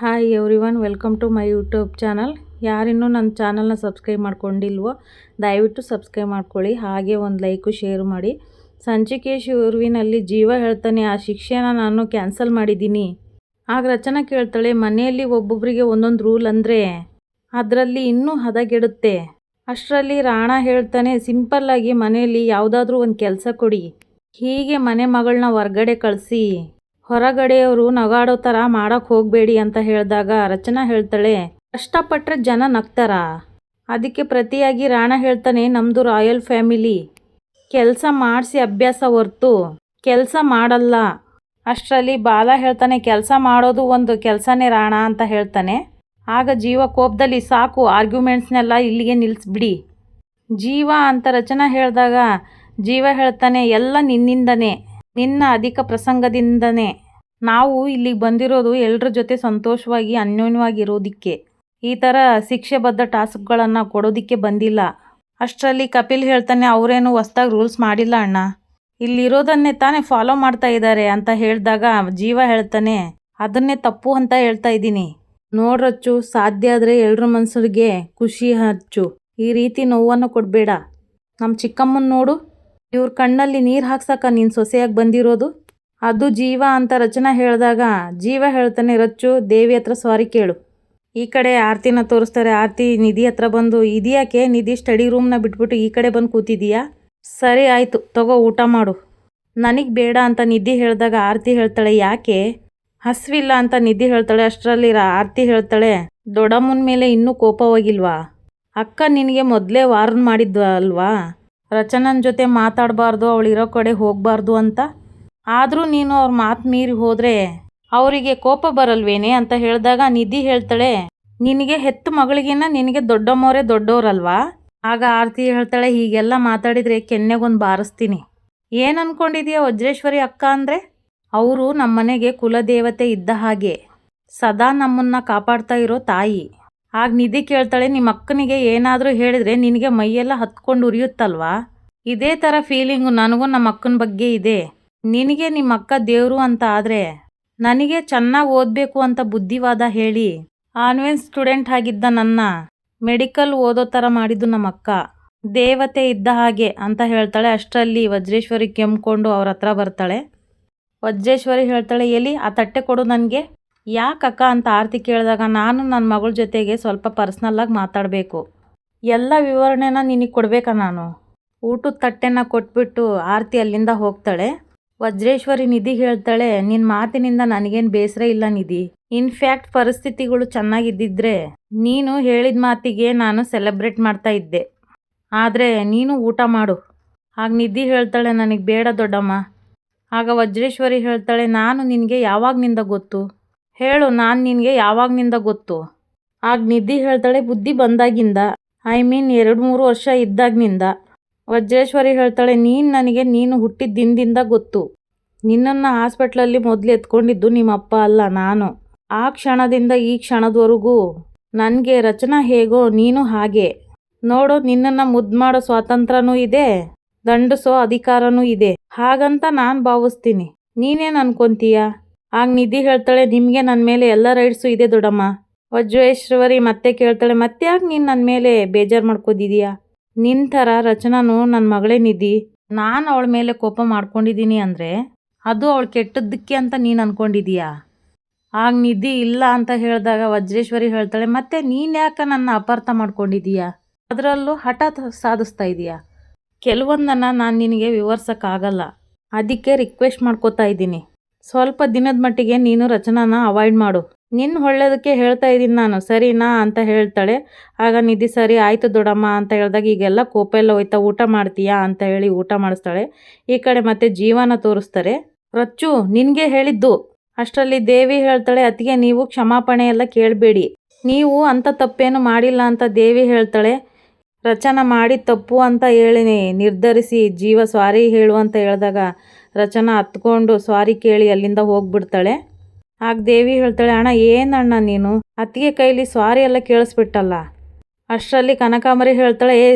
Hi everyone welcome to my YouTube channel ಯಾರಿನ್ನೂ ನನ್ನ ಚಾನಲ್ನ subscribe ಮಾಡ್ಕೊಂಡಿಲ್ವೋ, ದಯವಿಟ್ಟು ಸಬ್ಸ್ಕ್ರೈಬ್ ಮಾಡ್ಕೊಳ್ಳಿ. ಹಾಗೆ ಒಂದು ಲೈಕು ಶೇರ್ ಮಾಡಿ. ಸಂಚಿಕೇಶ್ ಶಿವರುವಿನಲ್ಲಿ ಜೀವ ಹೇಳ್ತಾನೆ, ಆ ಶಿಕ್ಷೆನ ನಾನು ಕ್ಯಾನ್ಸಲ್ ಮಾಡಿದ್ದೀನಿ. ಆಗ ರಚನಾ ಕೇಳ್ತಾಳೆ, ಮನೆಯಲ್ಲಿ ಒಬ್ಬೊಬ್ಬರಿಗೆ ಒಂದೊಂದು ರೂಲ್ ಅಂದರೆ ಅದರಲ್ಲಿ ಇನ್ನೂ ಹದಗೆಡುತ್ತೆ. ಅಷ್ಟರಲ್ಲಿ ರಾಣ ಹೇಳ್ತಾನೆ ಸಿಂಪಲ್ಲಾಗಿ ಮನೆಯಲ್ಲಿ ಯಾವುದಾದ್ರೂ ಒಂದು ಕೆಲಸ ಕೊಡಿ. ಹೀಗೆ ಮನೆ ಮಗಳನ್ನ ಹೊರ್ಗಡೆ ಕಳಿಸಿ. ಹೊರಗಡೆಯವರು ನಗಾಡೋ ಥರ ಮಾಡೋಕ್ಕೆ ಹೋಗಬೇಡಿ ಅಂತ ಹೇಳಿದಾಗ ರಚನಾ ಹೇಳ್ತಾಳೆ ಕಷ್ಟಪಟ್ಟರೆ ಜನ ನಗ್ತಾರ. ಅದಕ್ಕೆ ಪ್ರತಿಯಾಗಿ ರಾಣ ಹೇಳ್ತಾನೆ ನಮ್ಮದು ರಾಯಲ್ ಫ್ಯಾಮಿಲಿ. ಕೆಲಸ ಮಾಡಿಸಿ ಅಭ್ಯಾಸ ಹೊರ್ತು. ಕೆಲಸ ಮಾಡಲ್ಲ. ಅಷ್ಟರಲ್ಲಿ ಬಾಲ ಹೇಳ್ತಾನೆ, ಕೆಲಸ ಮಾಡೋದು ಒಂದು ಕೆಲಸನೇ ರಾಣ ಅಂತ ಹೇಳ್ತಾನೆ. ಆಗ ಜೀವ ಕೋಪದಲ್ಲಿ ಸಾಕು, ಆರ್ಗ್ಯುಮೆಂಟ್ಸ್ನೆಲ್ಲ ಇಲ್ಲಿಗೆ ನಿಲ್ಲಿಸ್ಬಿಡಿ ಜೀವ ಅಂತ ರಚನಾ ಹೇಳಿದಾಗ ಜೀವ ಹೇಳ್ತಾನೆ, ಎಲ್ಲ ನಿನ್ನಿಂದನೇ. ನಿನ್ನ ಅಧಿಕ ಪ್ರಸಂಗದಿಂದನೇ. ನಾವು ಇಲ್ಲಿಗೆ ಬಂದಿರೋದು ಎಲ್ಲರ ಜೊತೆ ಸಂತೋಷವಾಗಿ, ಅನ್ಯೋನ್ಯವಾಗಿರೋದಕ್ಕೆ. ಈ ಥರ ಶಿಕ್ಷೆಬದ್ಧ ಟಾಸ್ಕ್ಗಳನ್ನು ಕೊಡೋದಕ್ಕೆ ಬಂದಿಲ್ಲ. ಅಷ್ಟರಲ್ಲಿ ಕಪಿಲ್ ಹೇಳ್ತಾನೆ, ಅವರೇನು ಹೊಸ್ದಾಗಿ ರೂಲ್ಸ್ ಮಾಡಿಲ್ಲ ಅಣ್ಣ. ಇಲ್ಲಿರೋದನ್ನೇ ತಾನೇ ಫಾಲೋ ಮಾಡ್ತಾ ಇದ್ದಾರೆ ಅಂತ ಹೇಳಿದಾಗ ಜೀವ ಹೇಳ್ತಾನೆ, ಅದನ್ನೇ ತಪ್ಪು ಅಂತ ಹೇಳ್ತಾ ಇದ್ದೀನಿ. ನೋಡ್ರಚ್ಚು, ಸಾಧ್ಯ ಆದರೆ ಎಲ್ಲರ ಮನಸ್ಸಿಗೆ ಖುಷಿ ಹಚ್ಚು. ಈ ರೀತಿ ನೋವನ್ನು ಕೊಡಬೇಡ. ನಮ್ಮ ಚಿಕ್ಕಮ್ಮನ ನೋಡು. ಇವ್ರ ಕಣ್ಣಲ್ಲಿ ನೀರು ಹಾಕ್ಸಕ್ಕ ನೀನು ಸೊಸೆಯಾಗಿ ಬಂದಿರೋದು? ಅದು ಜೀವ ಅಂತ ರಚನಾ ಹೇಳಿದಾಗ, ಜೀವ ಹೇಳ್ತಾನೆ ರಚ್ಚು, ದೇವಿ ಹತ್ರ ಸಾರಿ ಕೇಳು. ಈ ಕಡೆ ಆರತಿನ ತೋರಿಸ್ತಾರೆ. ಆರತಿ, ನಿಧಿ ಹತ್ರ ಬಂದು, ಇದ್ಯಾಕೆ ನಿಧಿ ಸ್ಟಡಿ ರೂಮ್ನ ಬಿಟ್ಬಿಟ್ಟು ಈ ಕಡೆ ಬಂದು ಕೂತಿದೀಯಾ? ಸರಿ ಆಯಿತು, ತಗೋ ಊಟ ಮಾಡು. ನನಗೆ ಬೇಡ ಅಂತ ನಿಧಿ ಹೇಳಿದಾಗ ಆರತಿ ಹೇಳ್ತಾಳೆ, ಯಾಕೆ? ಹಸಿವಿಲ್ಲ ಅಂತ ನಿಧಿ ಹೇಳ್ತಾಳೆ ಅಷ್ಟರಲ್ಲಿ ಆರತಿ ಹೇಳ್ತಾಳೆ, ದೊಡ್ಡಮ್ಮನ ಮೇಲೆ ಇನ್ನೂ ಕೋಪವಾಗಿಲ್ವಾ? ಅಕ್ಕ ನಿನಗೆ ಮೊದಲೇ ವಾರ್ನ್ ಮಾಡಿದ್ವ ಅಲ್ವಾ ರಚನನ್ ಜೊತೆ ಮಾತಾಡಬಾರ್ದು ಅವಳಿರೋ ಕಡೆ ಹೋಗಬಾರ್ದು ಅಂತ. ಆದರೂ ನೀನು ಅವ್ರ ಮಾತು ಮೀರಿ ಹೋದರೆ ಅವರಿಗೆ ಕೋಪ ಬರಲ್ವೇನೆ ಅಂತ ಹೇಳಿದಾಗ ನಿಧಿ ಹೇಳ್ತಾಳೆ, ನಿನಗೆ ಹೆತ್ತು ಮಗಳಿಗಿನ್ನ ನಿನಗೆ ದೊಡ್ಡಮ್ಮವರೇ ದೊಡ್ಡವರಲ್ವಾ ಆಗ ಆರತಿ ಹೇಳ್ತಾಳೆ, ಹೀಗೆಲ್ಲ ಮಾತಾಡಿದರೆ ಕೆನ್ನೆಗೊಂದು ಬಾರಿಸ್ತೀನಿ. ಏನು ಅನ್ಕೊಂಡಿದೀಯ ವಜ್ರೇಶ್ವರಿ ಅಕ್ಕ ಅಂದರೆ? ಅವರು ನಮ್ಮನೆಗೆ ಕುಲದೇವತೆ ಇದ್ದ ಹಾಗೆ, ಸದಾ ನಮ್ಮನ್ನು ಕಾಪಾಡ್ತಾ ಇರೋ ತಾಯಿ. ಆಗ ನಿಧಿ ಕೇಳ್ತಾಳೆ, ನಿಮ್ಮ ಅಕ್ಕನಿಗೆ ಏನಾದರೂ ಹೇಳಿದರೆ ನಿನಗೆ ಮೈಯೆಲ್ಲ ಹತ್ಕೊಂಡು ಉರಿಯುತ್ತಲ್ವಾ? ಇದೇ ಥರ ಫೀಲಿಂಗು ನನಗೂ ನಮ್ಮ ಅಕ್ಕನ ಬಗ್ಗೆ ಇದೆ. ನಿನಗೆ ನಿಮ್ಮ ಅಕ್ಕ ದೇವರು ಅಂತ ಆದರೆ ನನಗೆ ಚೆನ್ನಾಗಿ ಓದಬೇಕು ಅಂತ ಬುದ್ಧಿವಾದ ಹೇಳಿ. ಆನ್ವೇನ್ ಸ್ಟೂಡೆಂಟ್ ಆಗಿದ್ದ ನನ್ನ ಮೆಡಿಕಲ್ ಓದೋ ಥರ ಮಾಡಿದ್ದು ನಮ್ಮ ಅಕ್ಕ. ದೇವತೆ ಇದ್ದ ಹಾಗೆ ಅಂತ ಹೇಳ್ತಾಳೆ. ಅಷ್ಟರಲ್ಲಿ ವಜ್ರೇಶ್ವರಿ ಕೆಮ್ಕೊಂಡು ಅವ್ರ ಹತ್ರ ಬರ್ತಾಳೆ. ವಜ್ರೇಶ್ವರಿ ಹೇಳ್ತಾಳೆ, ಎಲ್ಲಿ? ಆ ತಟ್ಟೆ ಕೊಡು ನನಗೆ. ಯಾಕಕ್ಕ ಅಂತ ಆರತಿ ಕೇಳಿದಾಗ ನಾನು ನನ್ನ ಮಗಳ ಜೊತೆಗೆ ಸ್ವಲ್ಪ ಪರ್ಸ್ನಲ್ಲಾಗಿ ಮಾತಾಡಬೇಕು. ಎಲ್ಲ ವಿವರಣೆನ ನಿನಗೆ ಕೊಡಬೇಕಾ ನಾನು? ಊಟದ ತಟ್ಟೆನ ಕೊಟ್ಬಿಟ್ಟು ಆರತಿ ಅಲ್ಲಿಂದ ಹೋಗ್ತಾಳೆ. ವಜ್ರೇಶ್ವರಿ ನಿಧಿ ಹೇಳ್ತಾಳೆ ನಿನ್ನ ಮಾತಿನಿಂದ ನನಗೇನು ಬೇಸರ ಇಲ್ಲ ನಿಧಿ. ಇನ್ಫ್ಯಾಕ್ಟ್ ಪರಿಸ್ಥಿತಿಗಳು ಚೆನ್ನಾಗಿದ್ದಿದ್ರೆ ನೀನು ಹೇಳಿದ ಮಾತಿಗೆ ನಾನು ಸೆಲೆಬ್ರೇಟ್ ಮಾಡ್ತಾ ಇದ್ದೆ. ಆದರೆ ನೀನು ಊಟ ಮಾಡು. ಆಗ ನಿಧಿ ಹೇಳ್ತಾಳೆ, ನನಗೆ ಬೇಡ ದೊಡ್ಡಮ್ಮ. ಆಗ ವಜ್ರೇಶ್ವರಿ ಹೇಳ್ತಾಳೆ, ನಾನು ನಿನಗೆ ಯಾವಾಗನಿಂದ ಗೊತ್ತು? ಹೇಳು, ನಾನು ನಿನಗೆ ಯಾವಾಗ್ನಿಂದ ಗೊತ್ತು? ಆಗ ನಿದ್ದಿ ಹೇಳ್ತಾಳೆ, ಬುದ್ಧಿ ಬಂದಾಗಿಂದ. ಐ ಮೀನ್ ಎರಡು ಮೂರು ವರ್ಷ ಇದ್ದಾಗಿನಿಂದ. ವಜ್ರೇಶ್ವರಿ ಹೇಳ್ತಾಳೆ, ನೀನು ನನಗೆ, ನೀನು ಹುಟ್ಟಿದ ದಿನದಿಂದ ಗೊತ್ತು. ನಿನ್ನನ್ನು ಹಾಸ್ಪಿಟ್ಲಲ್ಲಿ ಮೊದಲು ಎತ್ಕೊಂಡಿದ್ದು ನಿಮ್ಮ ಅಪ್ಪ ಅಲ್ಲ, ನಾನು. ಆ ಕ್ಷಣದಿಂದ ಈ ಕ್ಷಣದವರೆಗೂ ನನಗೆ ರಚನಾ ಹೇಗೋ, ನೀನು ಹಾಗೆ. ನೋಡು, ನಿನ್ನನ್ನು ಮುದ್ದು ಮಾಡೋ ಸ್ವಾತಂತ್ರ್ಯನೂ ಇದೆ, ದಂಡಿಸೋ ಅಧಿಕಾರನೂ ಇದೆ. ಹಾಗಂತ ನಾನು ಭಾವಿಸ್ತೀನಿ. ನೀನೇನು ಅನ್ಕೊಂತೀಯ? ಆಗ ನಿಧಿ ಹೇಳ್ತಾಳೆ, ನಿಮಗೆ ನನ್ನ ಮೇಲೆ ಎಲ್ಲ ರೈಡ್ಸು ಇದೆ ದೊಡ್ಡಮ್ಮ. ವಜ್ರೇಶ್ವರಿ ಮತ್ತೆ ಕೇಳ್ತಾಳೆ, ಮತ್ತೆ ಯಾಕೆ ನೀನು ನನ್ನ ಮೇಲೆ ಬೇಜಾರು ಮಾಡ್ಕೋದಿದೀಯಾ ನಿನ್ನ ಥರ ರಚನಾನು ನನ್ನ ಮಗಳೇ ನಿಧಿ. ನಾನು ಅವಳ ಮೇಲೆ ಕೋಪ ಮಾಡ್ಕೊಂಡಿದ್ದೀನಿ ಅಂದರೆ ಅದು ಅವಳು ಕೆಟ್ಟದ್ದಕ್ಕೆ ಅಂತ ನೀನು ಅಂದ್ಕೊಂಡಿದೀಯಾ ಆಗ ನಿಧಿ ಇಲ್ಲ ಅಂತ ಹೇಳಿದಾಗ ವಜ್ರೇಶ್ವರಿ ಹೇಳ್ತಾಳೆ, ಮತ್ತೆ ನೀನು ಯಾಕೆ ನನ್ನ ಅಪಾರ್ಥ ಮಾಡ್ಕೊಂಡಿದ್ದೀಯಾ ಅದರಲ್ಲೂ ಹಠ ಸಾಧಿಸ್ತಾ ಇದೀಯಾ? ಕೆಲವೊಂದನ್ನು ನಾನು ನಿನಗೆ ವಿವರಿಸೋಕ್ಕಾಗಲ್ಲ. ಅದಕ್ಕೆ ರಿಕ್ವೆಸ್ಟ್ ಮಾಡ್ಕೋತಾ ಇದ್ದೀನಿ. ಸ್ವಲ್ಪ ದಿನದ ಮಟ್ಟಿಗೆ ನೀನು ರಚನಾನ ಅವಾಯ್ಡ್ ಮಾಡು. ನಿನ್ನ ಒಳ್ಳೆಯದಕ್ಕೆ ಹೇಳ್ತಾ ಇದ್ದೀನಿ ನಾನು. ಸರಿನಾ ಅಂತ ಹೇಳ್ತಾಳೆ. ಆಗ ನಿಧಿ ಸರಿ, ಆಯಿತು ದೊಡಮ್ಮ ಅಂತ ಹೇಳಿದಾಗ ಈಗೆಲ್ಲ ಕೋಪ ಎಲ್ಲ ಹೋಯ್ತಾ, ಊಟ ಮಾಡ್ತೀಯಾ ಅಂತ ಹೇಳಿ ಊಟ ಮಾಡಿಸ್ತಾಳೆ. ಈ ಕಡೆ ಮತ್ತೆ ಜೀವನ ತೋರಿಸ್ತಾರೆ. ರಚ್ಚು, ನಿನಗೆ ಹೇಳಿದ್ದು. ಅಷ್ಟರಲ್ಲಿ ದೇವಿ ಹೇಳ್ತಾಳೆ ಅತಿಗೆ ನೀವು ಕ್ಷಮಾಪಣೆ ಎಲ್ಲ ಕೇಳಬೇಡಿ. ನೀವು ಅಂಥ ತಪ್ಪೇನು ಮಾಡಿಲ್ಲ ಅಂತ ದೇವಿ ಹೇಳ್ತಾಳೆ. ರಚನಾ ಮಾಡಿ ತಪ್ಪು ಅಂತ ಹೇಳಿ ನಿರ್ಧರಿಸಿ ಜೀವ ಸ್ವಾರಿ ಹೇಳು ಅಂತ ಹೇಳಿದಾಗ ರಚನಾ ಹತ್ಕೊಂಡು ಸ್ವಾರಿ ಕೇಳಿ ಅಲ್ಲಿಂದ ಹೋಗ್ಬಿಡ್ತಾಳೆ. ಆಗ ದೇವಿ ಹೇಳ್ತಾಳೆ, ಅಣ್ಣ ಏನಣ್ಣ ನೀನು? ಅತ್ತಿಗೆ ಕೈಲಿ ಸ್ವಾರಿ ಎಲ್ಲ ಕೇಳಿಸ್ಬಿಟ್ಟಲ್ಲ. ಅಷ್ಟರಲ್ಲಿ ಕನಕಾಂಬರಿ ಹೇಳ್ತಾಳೆ, ಏ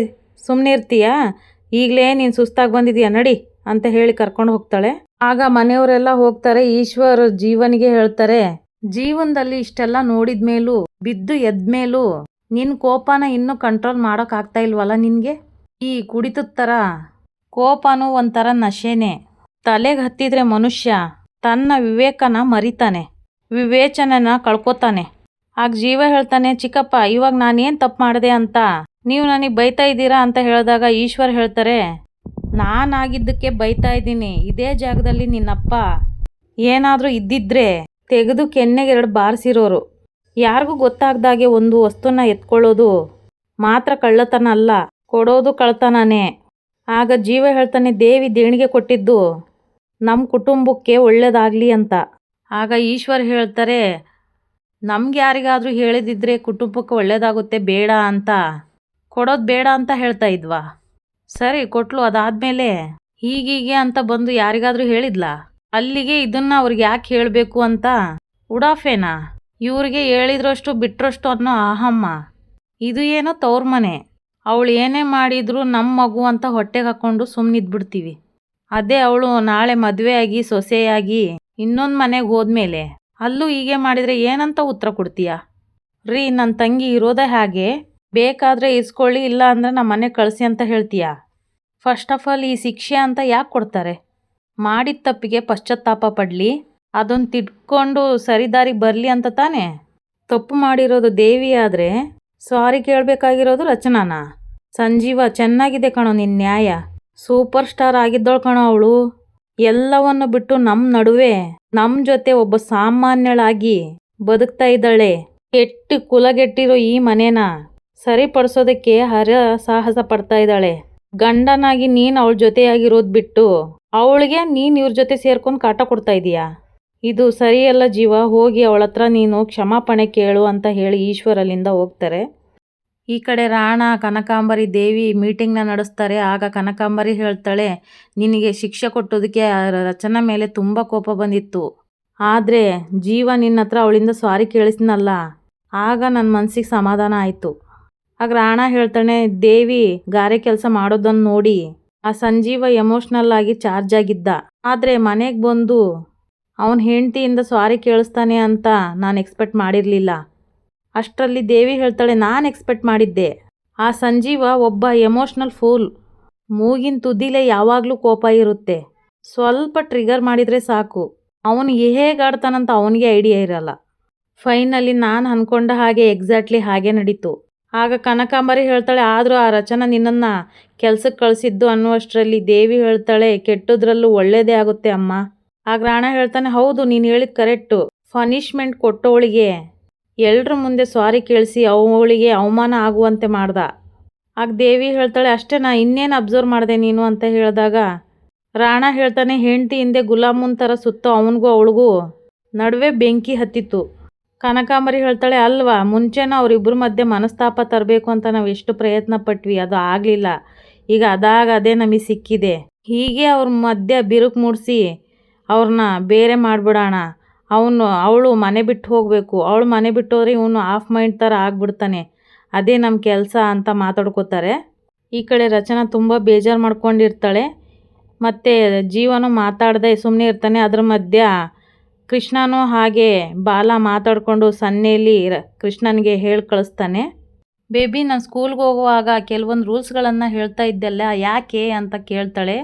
ಸುಮ್ಮನೆ ಇರ್ತೀಯಾ? ಈಗಲೇ ನೀನು ಸುಸ್ತಾಗಿ ಬಂದಿದೀಯ? ನಡಿ, ಅಂತ ಹೇಳಿ ಕರ್ಕೊಂಡು ಹೋಗ್ತಾಳೆ. ಆಗ ಮನೆಯವರೆಲ್ಲ ಹೋಗ್ತಾರೆ, ಈಶ್ವರ್ ಜೀವನಿಗೆ ಹೇಳ್ತಾರೆ, ಜೀವನದಲ್ಲಿ ಇಷ್ಟೆಲ್ಲ ನೋಡಿದ ಮೇಲೂ, ಬಿದ್ದು ಎದ್ಮೇಲೂ ನಿನ್ನ ಕೋಪನ ಇನ್ನೂ ಕಂಟ್ರೋಲ್ ಮಾಡೋಕ್ಕಾಗ್ತಾ ಇಲ್ವಲ್ಲ ನಿನಗೆ? ಈ ಕುಡಿತದ ಥರ ಕೋಪನೂ ಒಂಥರ ನಶೆನೇ. ತಲೆಗೆ ಹತ್ತಿದ್ರೆ ಮನುಷ್ಯ ತನ್ನ ವಿವೇಕನ ಮರಿತಾನೆ, ವಿವೇಚನೆನ ಕಳ್ಕೊತಾನೆ. ಆಗ ಜೀವ ಹೇಳ್ತಾನೆ, ಚಿಕ್ಕಪ್ಪ, ಇವಾಗ ನಾನೇನು ತಪ್ಪು ಮಾಡಿದೆ ಅಂತ? ನೀವು ನನಗೆ ಬೈತಾ ಇದ್ದೀರಾ ಅಂತ ಹೇಳಿದಾಗ ಈಶ್ವರ್ ಹೇಳ್ತಾರೆ, ನಾನಾಗಿದ್ದಕ್ಕೆ ಬೈತಾ ಇದ್ದೀನಿ, ಇದೇ ಜಾಗದಲ್ಲಿ ನಿನ್ನಪ್ಪ. ಏನಾದರೂ ಇದ್ದಿದ್ರೆ ತೆಗೆದು ಕೆನ್ನೆಗೆ ಎರಡು ಬಾರಿಸಿರೋರು. ಯಾರಿಗೂ ಗೊತ್ತಾಗ್ದಾಗೆ ಒಂದು ವಸ್ತುನ ಎತ್ಕೊಳ್ಳೋದು ಮಾತ್ರ ಕಳ್ಳತನ ಅಲ್ಲ, ಕೊಡೋದು ಕಳ್ತನನೇ. ಆಗ ಜೀವ ಹೇಳ್ತಾನೆ, ದೇವಿ ದೇಣಿಗೆ ಕೊಟ್ಟಿದ್ದು ನಮ್ಮ ಕುಟುಂಬಕ್ಕೆ ಒಳ್ಳೇದಾಗಲಿ ಅಂತ. ಆಗ ಈಶ್ವರ್ ಹೇಳ್ತಾರೆ, ನಮ್ಗೆ ಯಾರಿಗಾದರೂ ಹೇಳಿದಿದ್ರೆ ಕುಟುಂಬಕ್ಕೆ ಒಳ್ಳೇದಾಗುತ್ತೆ ಬೇಡ ಅಂತ. ಕೊಡೋದು ಬೇಡ ಅಂತ ಹೇಳ್ತಾ ಇದ್ವಾ? ಸರಿ, ಕೊಟ್ಲು, ಅದಾದಮೇಲೆ ಹೀಗೀಗೆ ಅಂತ ಬಂದು ಯಾರಿಗಾದರೂ ಹೇಳಿದ್ಲಾ? ಅಲ್ಲಿಗೆ ಇದನ್ನ ಅವ್ರಿಗೆ ಯಾಕೆ ಹೇಳಬೇಕು ಅಂತ? ಉಡಾಫೇನಾ? ಇವ್ರಿಗೆ ಹೇಳಿದ್ರಷ್ಟು ಬಿಟ್ರಷ್ಟು ಅನ್ನೋ ಅಹಮ್ಮ ಇದು ಏನೋ ತವ್ರ ಮನೆ. ಅವಳು ಏನೇ ಮಾಡಿದ್ರು ನಮ್ಮ ಮಗು ಅಂತ ಹೊಟ್ಟೆಗೆ ಹಾಕ್ಕೊಂಡು ಸುಮ್ಮನಿದ್ಬಿಡ್ತೀವಿ ಅದೇ ಅವಳು ನಾಳೆ ಮದುವೆಯಾಗಿ, ಸೊಸೆಯಾಗಿ, ಇನ್ನೊಂದು ಮನೆಗೆ ಹೋದ್ಮೇಲೆ. ಅಲ್ಲೂ ಹೀಗೆ ಮಾಡಿದರೆ ಏನಂತ ಉತ್ತರ ಕೊಡ್ತೀಯ? ರೀ ನನ್ನ ತಂಗಿ ಇರೋದೇ ಹಾಗೆ. ಬೇಕಾದರೆ ಇಸ್ಕೊಳ್ಳಿ ಇಲ್ಲ ಅಂದರೆ ನಮ್ಮ ಮನೆ ಕಳಿಸಿ ಅಂತ ಹೇಳ್ತೀಯಾ? ಫಸ್ಟ್ ಆಫ್ ಆಲ್ ಈ ಶಿಕ್ಷೆ ಅಂತ ಯಾಕೆ ಕೊಡ್ತಾರೆ? ಮಾಡಿದ ತಪ್ಪಿಗೆ ಪಶ್ಚಾತ್ತಾಪ ಪಡಲಿ. ಅದನ್ನು ತಿದ್ಕೊಂಡು ಸರಿದಾರಿಗೆ ಬರಲಿ ಅಂತ ತಾನೇ? ತಪ್ಪು ಮಾಡಿರೋದು ದೇವಿ ಆದರೆ, ಸಾರಿ ಕೇಳಬೇಕಾಗಿರೋದು ರಚನಾನ ಸಂಜೀವ, ಚೆನ್ನಾಗಿದೆ ಕಣೋ ನಿನ್ನ ನ್ಯಾಯ. ಸೂಪರ್ ಸ್ಟಾರ್ ಆಗಿದ್ದಳು ಕಣೋ ಅವಳು. ಎಲ್ಲವನ್ನು ಬಿಟ್ಟು ನಮ್ಮ ನಡುವೆ ನಮ್ಮ ಜೊತೆ ಒಬ್ಬ ಸಾಮಾನ್ಯಳಾಗಿ ಬದುಕ್ತಾ ಇದ್ದಾಳೆ. ಕೆಟ್ಟು ಕುಲಗೆಟ್ಟಿರೋ ಈ ಮನೇನ ಸರಿಪಡಿಸೋದಕ್ಕೆ ಹರ ಸಾಹಸ ಪಡ್ತಾ ಇದ್ದಾಳೆ. ಗಂಡನಾಗಿ ನೀನು ಅವಳ ಜೊತೆಯಾಗಿರೋದು ಬಿಟ್ಟು ಅವಳಿಗೆ ನೀನು ಇವ್ರ ಜೊತೆ ಸೇರ್ಕೊಂಡು ಕಾಟ ಕೊಡ್ತಾ ಇದೀಯಾ? ಇದು ಸರಿಯಲ್ಲ ಜೀವ, ಹೋಗಿ ಅವಳ ಹತ್ರ ನೀನು ಕ್ಷಮಾಪಣೆ ಕೇಳು ಅಂತ ಹೇಳಿ ಈಶ್ವರಲ್ಲಿಂದ ಹೋಗ್ತಾರೆ. ಈ ಕಡೆ ರಾಣ ಕನಕಾಂಬರಿ ದೇವಿ ಮೀಟಿಂಗ್ನ ನಡೆಸ್ತಾರೆ. ಆಗ ಕನಕಾಂಬರಿ ಹೇಳ್ತಾಳೆ, ನಿನಗೆ ಶಿಕ್ಷೆ ಕೊಟ್ಟೋದಕ್ಕೆ ರಚನಾ ಮೇಲೆ ತುಂಬ ಕೋಪ ಬಂದಿತ್ತು. ಆದರೆ ಜೀವ ನಿನ್ನ ಹತ್ರ ಅವಳಿಂದ ಸ್ವಾರಿ ಕೇಳಿಸ್ನಲ್ಲ. ಆಗ ನನ್ನ ಮನಸ್ಸಿಗೆ ಸಮಾಧಾನ ಆಯಿತು. ಆಗ ರಾಣ ಹೇಳ್ತಾನೆ, ದೇವಿ, ಗಾರೆ ಕೆಲಸ ಮಾಡೋದನ್ನು ನೋಡಿ. ಆ ಸಂಜೀವ ಎಮೋಷ್ನಲ್ ಆಗಿ ಚಾರ್ಜ್ ಆಗಿದ್ದ. ಆದರೆ ಮನೆಗೆ ಬಂದು ಅವನ ಹೆಂಡತಿಯಿಂದ ಸ್ವಾರಿ ಕೇಳಿಸ್ತಾನೆ ಅಂತ ನಾನು ಎಕ್ಸ್ಪೆಕ್ಟ್ ಮಾಡಿರಲಿಲ್ಲ. ಅಷ್ಟರಲ್ಲಿ ದೇವಿ ಹೇಳ್ತಾಳೆ, ನಾನು ಎಕ್ಸ್ಪೆಕ್ಟ್ ಮಾಡಿದ್ದೆ. ಆ ಸಂಜೀವ ಒಬ್ಬ ಎಮೋಷ್ನಲ್ ಫೂಲ್ ಮೂಗಿನ ತುದಿಲೇ ಯಾವಾಗಲೂ ಕೋಪ ಇರುತ್ತೆ. ಸ್ವಲ್ಪ ಟ್ರಿಗರ್ ಮಾಡಿದರೆ ಸಾಕು. ಅವನು ಹೇಗೆ ಆಡ್ತಾನಂತ ಅವನಿಗೆ ಐಡಿಯಾ ಇರಲ್ಲ. ಫೈನಲಿ ನಾನು ಅಂದ್ಕೊಂಡ ಹಾಗೆ ಎಕ್ಸಾಕ್ಟ್ಲಿ ಹಾಗೆ ನಡೀತು. ಆಗ ಕನಕಾಂಬರಿ ಹೇಳ್ತಾಳೆ, ಆದರೂ ಆ ರಚನ ನಿನ್ನನ್ನು ಕೆಲಸಕ್ಕೆ ಕಳಿಸಿದ್ದು ಅನ್ನುವಷ್ಟರಲ್ಲಿ ದೇವಿ ಹೇಳ್ತಾಳೆ, ಕೆಟ್ಟದ್ರಲ್ಲೂ ಒಳ್ಳೇದೇ ಆಗುತ್ತೆ ಅಮ್ಮ. ಆಗ ರಾಣ ಹೇಳ್ತಾನೆ, ಹೌದು, ನೀನು ಹೇಳಿದ ಕರೆಕ್ಟು ಪನಿಷ್ಮೆಂಟ್ ಕೊಟ್ಟವಳಿಗೆ ಎಲ್ರ ಮುಂದೆ ಸಾರಿ ಕೇಳಿಸಿ ಅವಳಿಗೆ ಅವಮಾನ ಆಗುವಂತೆ ಮಾಡ್ದ. ಆಗ ದೇವಿ ಹೇಳ್ತಾಳೆ, ಅಷ್ಟೇ, ನಾ ಇನ್ನೇನು ಅಬ್ಸರ್ವ್ ಮಾಡಿದೆ ನೀನು ಅಂತ ಹೇಳಿದಾಗ, ರಾಣ ಹೇಳ್ತಾನೆ, ಹೆಂಡತಿ ಹಿಂದೆ ಗುಲಾಮುನ್ ಥರ ಸುತ್ತೋ ಅವನಿಗೂ ಅವಳಿಗೂ ನಡುವೆ ಬೆಂಕಿ ಹತ್ತಿತ್ತು. ಕನಕಾಂಬರಿ ಹೇಳ್ತಾಳೆ, ಅಲ್ವಾ, ಮುಂಚೆನೂ ಅವರಿಬ್ಬರ ಮಧ್ಯೆ ಮನಸ್ತಾಪ ತರಬೇಕು ಅಂತ ನಾವು ಎಷ್ಟು ಪ್ರಯತ್ನ ಪಟ್ವಿ, ಅದು ಆಗಲಿಲ್ಲ. ಈಗ ಅದಾಗ ಅದೇ ನಮಗೆ ಸಿಕ್ಕಿದೆ. ಹೀಗೆ ಅವ್ರ ಮಧ್ಯೆ ಬಿರುಕು ಮೂಡಿಸಿ ಅವ್ರನ್ನ ಬೇರೆ ಮಾಡಿಬಿಡೋಣ. ಅವನು, ಅವಳು ಮನೆ ಬಿಟ್ಟು ಹೋಗಬೇಕು. ಅವಳು ಮನೆ ಬಿಟ್ಟು ಇವನು ಆಫ್ ಮೈಂಡ್ ಥರ ಆಗಿಬಿಡ್ತಾನೆ. ಅದೇ ನಮ್ಮ ಕೆಲಸ ಅಂತ ಮಾತಾಡ್ಕೋತಾರೆ. ಈ ಕಡೆ ರಚನಾ ತುಂಬ ಬೇಜಾರು ಮಾಡ್ಕೊಂಡಿರ್ತಾಳೆ. ಮತ್ತು ಜೀವನು ಮಾತಾಡದೆ ಸುಮ್ಮನೆ ಇರ್ತಾನೆ. ಅದ್ರ ಮಧ್ಯ ಕೃಷ್ಣನೂ ಹಾಗೆ ಬಾಲ ಮಾತಾಡಿಕೊಂಡು ಸನ್ನೆಯಲ್ಲಿ ಕೃಷ್ಣನಿಗೆ ಹೇಳಿ ಕಳಿಸ್ತಾನೆ. ಬೇಬಿ, ನಾನು ಸ್ಕೂಲ್ಗೆ ಹೋಗುವಾಗ ಕೆಲವೊಂದು ರೂಲ್ಸ್ಗಳನ್ನು ಹೇಳ್ತಾ ಇದ್ದೆಲ್ಲ, ಯಾಕೆ? ಅಂತ ಕೇಳ್ತಾಳೆ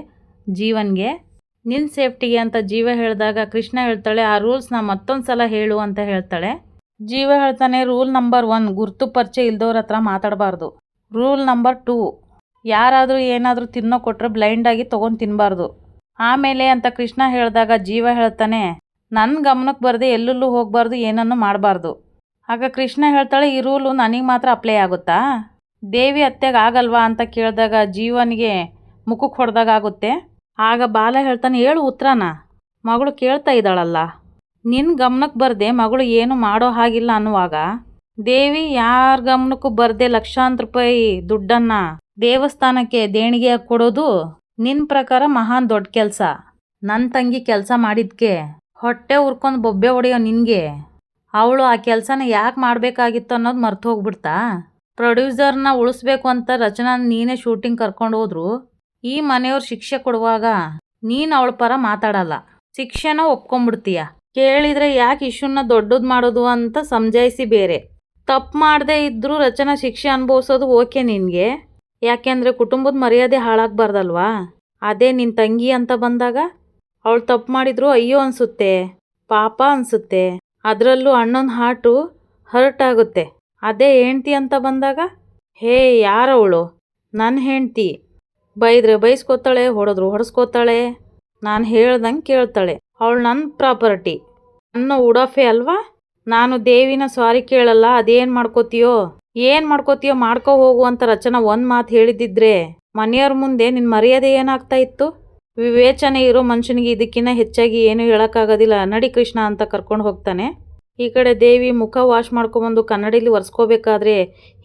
ಜೀವನ್ಗೆ. ನಿನ್ನ ಸೇಫ್ಟಿಗೆ ಅಂತ ಜೀವ ಹೇಳಿದಾಗ ಕೃಷ್ಣ ಹೇಳ್ತಾಳೆ, ಆ ರೂಲ್ಸ್ನ ಮತ್ತೊಂದು ಸಲ ಹೇಳು ಅಂತ ಹೇಳ್ತಾಳೆ. ಜೀವ ಹೇಳ್ತಾನೆ ರೂಲ್ ನಂಬರ್ ಒನ್ ಗುರ್ತು ಪರಿಚಯ ಇಲ್ದವ್ರ ಹತ್ರ ಮಾತಾಡಬಾರ್ದು. ರೂಲ್ ನಂಬರ್ ಟೂ ಯಾರಾದರೂ ಏನಾದರೂ ತಿನ್ನೋ ಕೊಟ್ಟರೆ ಬ್ಲೈಂಡಾಗಿ ತೊಗೊಂಡು ತಿನ್ನಬಾರ್ದು ಆಮೇಲೆ ಅಂತ ಕೃಷ್ಣ ಹೇಳಿದಾಗ ಜೀವ ಹೇಳ್ತಾನೆ ನನ್ನ ಗಮನಕ್ಕೆ ಬರದೆ ಎಲ್ಲೆಲ್ಲೂ ಹೋಗಬಾರ್ದು, ಏನನ್ನು ಮಾಡಬಾರ್ದು. ಆಗ ಕೃಷ್ಣ ಹೇಳ್ತಾಳೆ, ಈ ರೂಲು ನನಗೆ ಮಾತ್ರ ಅಪ್ಲೈ ಆಗುತ್ತಾ? ದೇವಿ ಅತ್ತೆಗೆ ಆಗಲ್ವಾ? ಅಂತ ಕೇಳಿದಾಗ ಜೀವನಿಗೆ ಮುಖಕ್ಕೆ ಹೊಡೆದಾಗ ಆಗುತ್ತೆ. ಆಗ ಬಾಲ ಹೇಳ್ತಾನೆ, ಹೇಳು ಉತ್ತರನ ಮಗಳು ಕೇಳ್ತಾ ಇದ್ದಾಳಲ್ಲ. ನಿನ್ನ ಗಮನಕ್ಕೆ ಬರದೆ ಮಗಳು ಏನು ಮಾಡೋ ಹಾಗಿಲ್ಲ ಅನ್ನುವಾಗ, ದೇವಿ ಯಾರ ಗಮನಕ್ಕೂ ಬರದೆ ಲಕ್ಷಾಂತರ ರೂಪಾಯಿ ದುಡ್ಡನ್ನ ದೇವಸ್ಥಾನಕ್ಕೆ ದೇಣಿಗೆ ಕೊಡೋದು ನಿನ್ನ ಪ್ರಕಾರ ಮಹಾನ್ ದೊಡ್ಡ ಕೆಲಸ. ನನ್ನ ತಂಗಿ ಕೆಲಸ ಮಾಡಿದ್ಕೆ, ಹೊಟ್ಟೆ ಉರ್ಕೊಂಡು ಬೊಬ್ಬೆ ಹೊಡೆಯೋ ನಿನಗೆ. ಅವಳು ಆ ಕೆಲಸನ ಯಾಕೆ ಮಾಡಬೇಕಾಗಿತ್ತು ಅನ್ನೋದು ಮರ್ತು ಹೋಗ್ಬಿಡ್ತಾ. ಪ್ರೊಡ್ಯೂಸರ್ನ ಉಳಿಸ್ಬೇಕು ಅಂತ ರಚನಾ ನೀನೇ ಶೂಟಿಂಗ್ ಕರ್ಕೊಂಡು ಹೋದ್ರು. ಈ ಮನೆಯವ್ರು ಶಿಕ್ಷೆ ಕೊಡುವಾಗ ನೀನು ಅವಳ ಪರ ಮಾತಾಡಲ್ಲ. ಶಿಕ್ಷೆನ ಒಪ್ಕೊಂಡ್ಬಿಡ್ತೀಯ ಕೇಳಿದರೆ ಯಾಕೆ ಇಶ್ಯೂನ ದೊಡ್ಡದು ಮಾಡೋದು ಅಂತ ಸಮಜಾಯಿಸಿ ಬೇರೆ. ತಪ್ಪು ಮಾಡದೇ ಇದ್ದರೂ ರಚನಾ ಶಿಕ್ಷೆ ಅನುಭವಿಸೋದು ಓಕೆ ನಿನಗೆ. ಯಾಕೆಂದರೆ ಕುಟುಂಬದ ಮರ್ಯಾದೆ ಹಾಳಾಗಬಾರ್ದಲ್ವಾ? ಅದೇ ನಿನ್ನ ತಂಗಿ ಅಂತ ಬಂದಾಗ ಅವಳು ತಪ್ಪು ಮಾಡಿದ್ರು ಅಯ್ಯೋ ಅನಿಸುತ್ತೆ, ಪಾಪ ಅನಿಸುತ್ತೆ. ಅದರಲ್ಲೂ ಅಣ್ಣನ ಹಾಟು ಹರ್ಟ್ ಆಗುತ್ತೆ. ಅದೇ ಹೆಂಡ್ತಿ ಅಂತ ಬಂದಾಗ ಹೇ ಯಾರವಳು ನನ್ನ ಹೆಂಡ್ತಿ. ಬೈದ್ರೆ ಬೈಸ್ಕೋತಾಳೆ, ಹೊಡೆದ್ರು ಹೊಡೆಸ್ಕೋತಾಳೆ. ನಾನು ಹೇಳ್ದಂಗೆ ಕೇಳ್ತಾಳೆ. ಅವಳು ನನ್ನ ಪ್ರಾಪರ್ಟಿ. ನನ್ನ ಉಡಾಫೆ ಅಲ್ವಾ? ನಾನು ದೇವಿನ ಸಾರಿ ಕೇಳಲ್ಲ, ಅದೇನು ಮಾಡ್ಕೋತೀಯೋ? ಏನು ಮಾಡ್ಕೋತೀಯೋ ಮಾಡ್ಕೋ ಹೋಗು ಅಂತ ರಚನಾ ಒಂದು ಮಾತು ಹೇಳಿದ್ದಿದ್ರೆ ಮನೆಯವ್ರ ಮುಂದೆ ನಿನ್ನ ಮರ್ಯಾದೆ ಏನಾಗ್ತಾ ಇತ್ತು? ವಿವೇಚನೆ ಇರೋ ಮನುಷ್ಯನಿಗೆ ಇದಕ್ಕಿಂತ ಹೆಚ್ಚಾಗಿ ಏನೂ ಹೇಳೋಕ್ಕಾಗೋದಿಲ್ಲ. ನಡಿ ಕೃಷ್ಣ ಅಂತ ಕರ್ಕೊಂಡು ಹೋಗ್ತಾನೆ. ಈ ಕಡೆ ದೇವಿ ಮುಖ ವಾಶ್ ಮಾಡ್ಕೊಂಬಂದು ಕನ್ನಡಿಲಿ ಒರೆಸ್ಕೋಬೇಕಾದ್ರೆ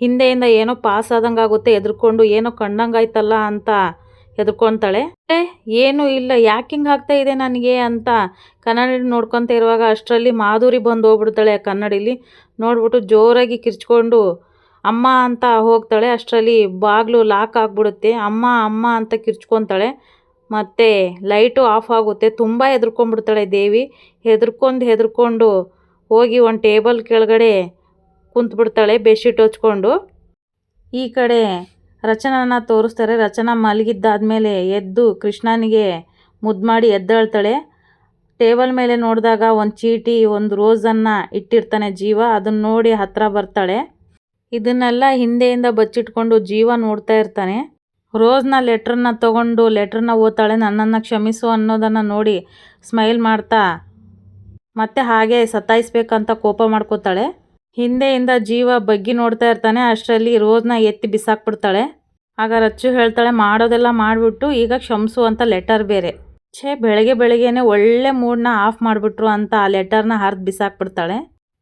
ಹಿಂದೆಯಿಂದ ಏನೋ ಪಾಸ್ ಆದಂಗೆ ಆಗುತ್ತೆ ಎದ್ರುಕೊಂಡು ಏನೋ ಕಂಡಂಗಾಯ್ತಲ್ಲ ಅಂತ ಏನು ಏನೂ ಇಲ್ಲ, ಯಾಕೆ ಹಿಂಗೆ ಆಗ್ತಾ ಇದೆ ನನಗೆ? ಅಂತ ಕನ್ನಡಿ ನೋಡ್ಕೊತ ಇರುವಾಗ ಅಷ್ಟರಲ್ಲಿ ಮಾಧುರಿ ಬಂದು ಹೋಗ್ಬಿಡ್ತಾಳೆ ಆ ಕನ್ನಡಿಲಿ. ನೋಡ್ಬಿಟ್ಟು ಜೋರಾಗಿ ಕಿರ್ಚ್ಕೊಂಡು, ಅಮ್ಮ ಅಂತ ಹೋಗ್ತಾಳೆ, ಅಷ್ಟರಲ್ಲಿ ಬಾಗಿಲು ಲಾಕ್ ಆಗಿಬಿಡುತ್ತೆ, ಅಮ್ಮ ಅಮ್ಮ ಅಂತ ಕಿರ್ಚ್ಕೊತಾಳೆ. ಮತ್ತು ಲೈಟು ಆಫ್ ಆಗುತ್ತೆ. ತುಂಬ ಹೆದ್ರ್ಕೊಂಡ್ಬಿಡ್ತಾಳೆ ದೇವಿ. ಹೆದ್ರ್ಕೊಂಡು ಹೆದ್ರ್ಕೊಂಡು ಹೋಗಿ ಒಂದು ಟೇಬಲ್ ಕೆಳಗಡೆ ಕುಂತ್ಬಿಡ್ತಾಳೆ ಬೆಡ್ಶೀಟ್ ಹೊಚ್ಕೊಂಡು ಈ ಕಡೆ ರಚನಾನ ತೋರಿಸ್ತಾರೆ. ರಚನಾ ಮಲಗಿದ್ದಾದ್ಮೇಲೆ ಎದ್ದು ಕೃಷ್ಣನಿಗೆ ಮುದ್ದು ಮಾಡಿ ಎದ್ದೇಳ್ತಾಳೆ. ಟೇಬಲ್ ಮೇಲೆ ನೋಡಿದಾಗ ಒಂದು ಚೀಟಿ, ಒಂದು ರೋಸನ್ನು ಇಟ್ಟಿರ್ತಾನೆ ಜೀವ. ಅದನ್ನು ನೋಡಿ ಹತ್ತಿರ ಬರ್ತಾಳೆ. ಇದನ್ನೆಲ್ಲ ಹಿಂದೆಯಿಂದ ಬಚ್ಚಿಟ್ಕೊಂಡು ಜೀವ ನೋಡ್ತಾ ಇರ್ತಾನೆ. ರೋಸ್ನ ಲೆಟ್ರನ್ನ ತಗೊಂಡು ಲೆಟ್ರನ್ನ ಓದ್ತಾಳೆ. ನನ್ನನ್ನು ಕ್ಷಮಿಸು ಅನ್ನೋದನ್ನು ನೋಡಿ ಸ್ಮೈಲ್ ಮಾಡ್ತಾ ಮತ್ತೆ ಹಾಗೆ ಸತಾಯಿಸ್ಬೇಕಂತ ಕೋಪ ಮಾಡ್ಕೋತಾಳೆ. ಹಿಂದೆಯಿಂದ ಜೀವ ಬಗ್ಗಿ ನೋಡ್ತಾ ಇರ್ತಾನೆ, ಅಷ್ಟರಲ್ಲಿ ರೋಜ್ನ ಎತ್ತಿ ಬಿಸಾಕ್ಬಿಡ್ತಾಳೆ. ಆಗ ರಚ್ಚು ಹೇಳ್ತಾಳೆ, ಮಾಡೋದೆಲ್ಲ ಮಾಡಿಬಿಟ್ಟು ಈಗ ಕ್ಷಮಿಸು ಅಂತ ಲೆಟರ್ ಬೇರೆ. ಛೇ, ಬೆಳಗ್ಗೆ ಬೆಳಗ್ಗೆನೆ ಒಳ್ಳೆ ಮೂಡ್ನ ಆಫ್ ಮಾಡಿಬಿಟ್ರು ಅಂತ ಆ ಲೆಟರ್ನ ಹರಿದು ಬಿಸಾಕ್ಬಿಡ್ತಾಳೆ.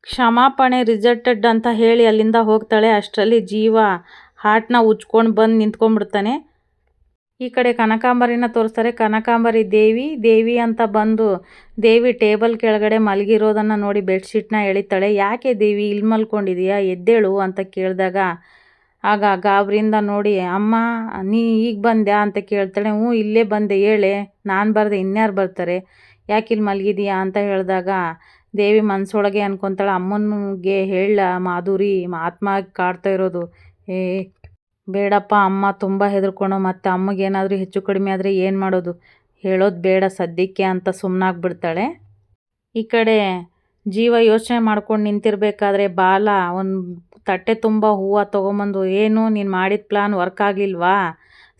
ಕ್ಷಮಾಪಣೆ ರಿಜೆಕ್ಟೆಡ್ ಅಂತ ಹೇಳಿ ಅಲ್ಲಿಂದ ಹೋಗ್ತಾಳೆ. ಅಷ್ಟರಲ್ಲಿ ಜೀವ ಹಾರ್ಟ್ನ ಉಚ್ಕೊಂಡು ಬಂದು ನಿಂತ್ಕೊಂಡ್ಬಿಡ್ತಾನೆ. ಈ ಕಡೆ ಕನಕಾಂಬರಿನ ತೋರಿಸ್ತಾರೆ. ಕನಕಾಂಬರಿ ದೇವಿ ದೇವಿ ಅಂತ ಬಂದು ದೇವಿ ಟೇಬಲ್ ಕೆಳಗಡೆ ಮಲಗಿರೋದನ್ನು ನೋಡಿ ಬೆಡ್ಶೀಟ್ನ ಎಳಿತಾಳೆ. ಯಾಕೆ ದೇವಿ, ಇಲ್ಲಿ ಮಲ್ಕೊಂಡಿದೀಯಾ? ಎದ್ದೇಳು ಅಂತ ಕೇಳಿದಾಗ, ಆಗ ಗಾಬ್ರಿಂದ ನೋಡಿ, ಅಮ್ಮ, ನೀ ಈಗ ಬಂದ್ಯಾ? ಅಂತ ಕೇಳ್ತಾಳೆ. ಹ್ಞೂ, ಇಲ್ಲೇ ಬಂದೆ, ಹೇಳೆ. ನಾನು ಬರದೆ, ಇನ್ಯಾರು ಬರ್ತಾರೆ? ಯಾಕೆ ಇಲ್ಲಿ ಮಲಗಿದೀಯಾ? ಅಂತ ಹೇಳಿದಾಗ, ದೇವಿ ಮನಸ್ಸೊಳಗೆ ಅನ್ಕೊತಾಳೆ. ಅಮ್ಮನಿಗೆ ಹೇಳ ಮಾಧುರಿ, ಆತ್ಮ ಕಾಡ್ತಾ ಇರೋದು. ಏ ಬೇಡಪ್ಪ, ಅಮ್ಮ ತುಂಬ ಹೆದರ್ಕೊಂಡು ಮತ್ತು ಅಮ್ಮಗೇನಾದರೂ ಹೆಚ್ಚು ಕಡಿಮೆ ಆದರೆ ಏನು ಮಾಡೋದು? ಹೇಳೋದು ಬೇಡ ಸದ್ಯಕ್ಕೆ ಅಂತ ಸುಮ್ಮನಾಗ್ಬಿಡ್ತಾಳೆ ಈ ಕಡೆ ಜೀವ ಯೋಚನೆ ಮಾಡ್ಕೊಂಡು ನಿಂತಿರಬೇಕಾದ್ರೆ ಬಾಲ, ಒಂದು ತಟ್ಟೆ ತುಂಬ ಹೂವು ತೊಗೊಂಬಂದು, ಏನು, ನೀನು ಮಾಡಿದ ಪ್ಲಾನ್ ವರ್ಕ್ ಆಗಲಿಲ್ವಾ?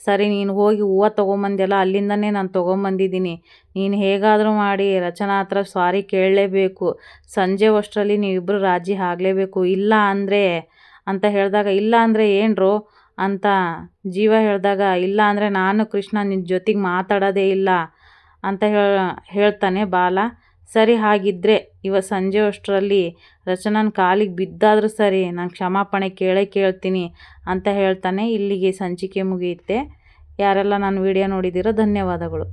ಸರಿ, ನೀನು ಹೋಗಿ ಹೂವು ತೊಗೊಂಬಂದೆಲ್ಲ ಅಲ್ಲಿಂದನೇ ನಾನು ತೊಗೊಂಬಂದಿದ್ದೀನಿ. ನೀನು ಹೇಗಾದರೂ ಮಾಡಿ, ರಚನಾ ಹತ್ರ ಸಾರಿ ಕೇಳಲೇಬೇಕು. ಸಂಜೆ ಅಷ್ಟರಲ್ಲಿ ನೀವಿಬ್ಬರು ರಾಜಿ ಆಗಲೇಬೇಕು. ಇಲ್ಲ ಅಂದರೆ, ಅಂತ ಹೇಳಿದಾಗ, ಇಲ್ಲ ಅಂದರೆ ಏನ್ರೋ? ಅಂತ ಜೀವ ಹೇಳಿದಾಗ, ಇಲ್ಲ ಅಂದರೆ ನಾನು ಕೃಷ್ಣ ನಿನ್ನ ಜೊತೆಗೆ ಮಾತಾಡೋದೇ ಇಲ್ಲ ಅಂತ ಹೇಳ, ಹೇಳ್ತಾನೆ ಬಾಲ. ಸರಿ ಹಾಗಿದ್ದರೆ ಇವತ್ತು ಸಂಜೆ ಅಷ್ಟರಲ್ಲಿ ರಚನನ ಕಾಲಿಗೆ ಬಿದ್ದಾದರೂ ಸರಿ, ನಾನು ಕ್ಷಮಾಪಣೆ ಕೇಳೇ ಕೇಳ್ತೀನಿ ಅಂತ ಹೇಳ್ತಾನೆ ಇಲ್ಲಿಗೆ ಸಂಚಿಕೆ ಮುಗಿಯುತ್ತೆ. ಯಾರೆಲ್ಲ ನಾನು ವಿಡಿಯೋ ನೋಡಿದ್ದೀರೋ ಧನ್ಯವಾದಗಳು.